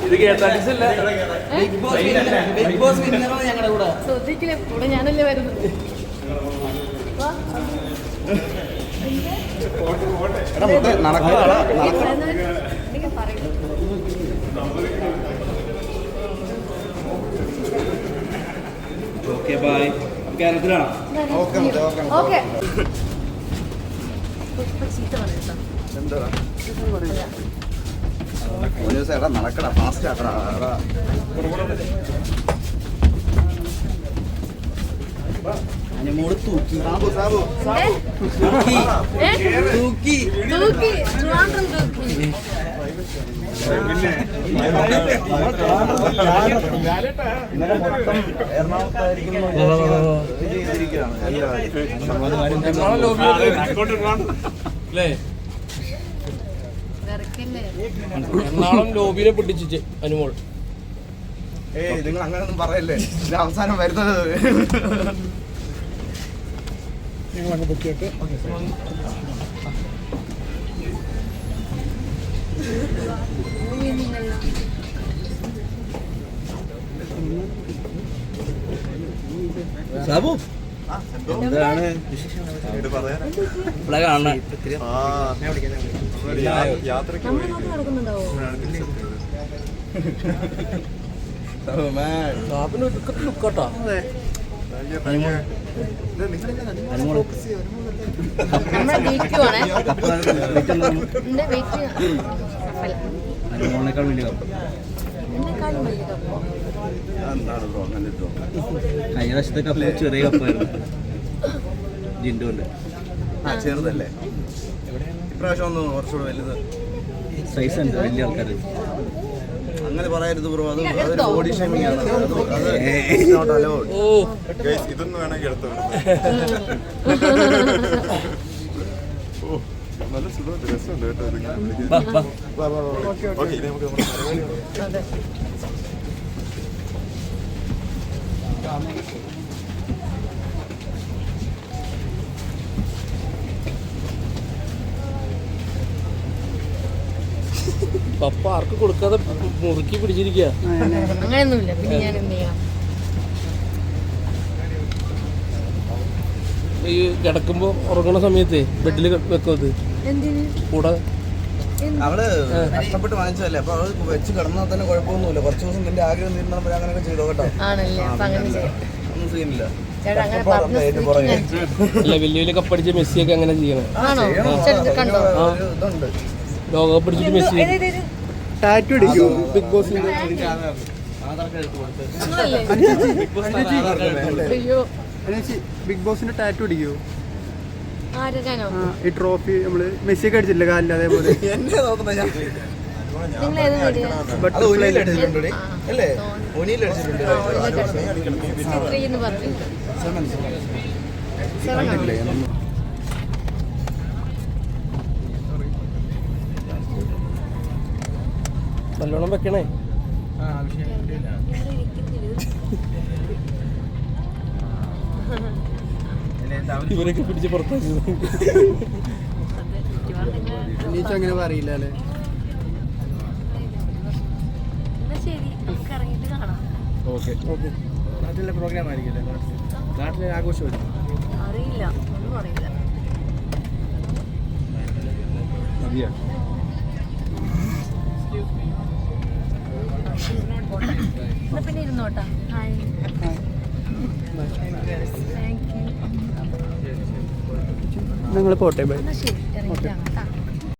ഇത് കേട്ടാലിസ് അല്ല big Boss big boss ഞങ്ങളുടെ കൂടെ. ശ്രദ്ധിക്കില്ല കൂടെ ഞാനല്ലേ വരുന്നത്? പറയൂ. Okay bye. കേരളത്തിലാണോ? Okay okay okay ചീത്ത പറയട്ടോ എന്താ? നടക്കടാ ഫാസ്റ്റ് ആക്കടാ തൂക്കി ഇന്നലെ മൊത്തം എറണാകുളത്തായിരിക്കും ഇത് ചെയ്തിരിക്കുകയാണ് എല്ലാവരും എറണാകുളം ലോബിയിലെ പൊട്ടിച്ചിച്ച് അനുമോൾ ഏയ് നിങ്ങൾ അങ്ങനെയൊന്നും പറയല്ലേ? ഇത് അവസാനം വരുന്നത്. സാബു എന്താണ് ഇവിടെ കാണണേ ലുക്കാട്ടോ? വലിയ കപ്പ് എന്താണ് ബ്രോ അങ്ങനെ കഴിഞ്ഞ പ്രാവശ്യത്തെ കപ്പ് ചെറിയ കപ്പായിരുന്നു. ജിൻഡുവിന്റെ ആ ചെറുതല്ലേ? ഇപ്രാവശ്യം ഒന്ന് കുറച്ചുകൂടെ വലുത്. സൈസ് ഉണ്ട് വലിയ ആൾക്കാർ അങ്ങനെ പറയരുത് ബ്രോ അത് അതൊരു ബോഡി ഷേമിംഗ് ആണ്. അത് അത് നോട്ട് അലൗഡ് ഓ. ഇതൊന്നും വേണമെങ്കിൽ എടുത്തു നല്ല സുഖമുണ്ട് രസമുണ്ട് കേട്ടോ ഇതിങ്ങനെ വിളിക്കാൻ. ഓക്കേ, ഇനി നമുക്ക് നമ്മുടെ പരിപാടി. പപ്പ ആർക്ക് കൊടുക്കാതെ മുറുക്കി പിടിച്ചിരിക്കുക അങ്ങനെയൊന്നുമില്ല. പിന്നെ ഞാൻ എന്ത് ചെയ്യാം? ഈ കിടക്കുമ്പോ ഉറങ്ങണ സമയത്ത് ബെഡിൽ വെക്കുന്നത് കൂടെ. അവൾ കഷ്ടപ്പെട്ട് വാങ്ങിച്ചതല്ലേ. അപ്പൊ അവൾ വെച്ച് കിടന്നാൽ തന്നെ കുഴപ്പമൊന്നുമില്ല. കുറച്ച് ദിവസം നിന്റെ ആഗ്രഹം തീരുന്നപ്പോ അങ്ങനെയൊക്കെ ചെയ്തോ കേട്ടോ. ആണല്ലേ. അങ്ങനെ ചെയ്യാം. ഒന്നും സീനില്ല വലിയ വലിയ കപ്പടിച്ച് മെസ്സിയൊക്കെ അങ്ങനെ ചെയ്യണം. ഇതുണ്ട്. ലോകകപ്പ് അടിച്ചിട്ട് മെസ്സി. ടാറ്റു അടിക്കൂ ബിഗ് ബോസ് ബിഗ് ബോസിന്റെ ടാറ്റു അടിക്കോ ഈ ട്രോഫി നമ്മൾ മെസ്സിയൊക്കെ അടിച്ചില്ല കാലിൽ അതേപോലെ? എന്നെ നല്ലോണം വെക്കണേ. ഇവരൊക്കെ പിടിച്ച് പുറത്താക്കിയത് എണീച്ചു അങ്ങനെ പറയില്ല അല്ലേ? എന്നാ ശരി നമുക്ക് ഇറങ്ങിയിട്ട് കാണാം. ഓക്കെ. നാട്ടിലെ പ്രോഗ്രാം ആയിരിക്കില്ലേ നാട്ടിലെ. ആഘോഷമായിരിക്കും അറിയില്ല ഒന്നും അറിയില്ല. പിന്നെ ഇരുന്നോട്ടാ നിങ്ങൾ പോട്ടെ ബൈ ശരി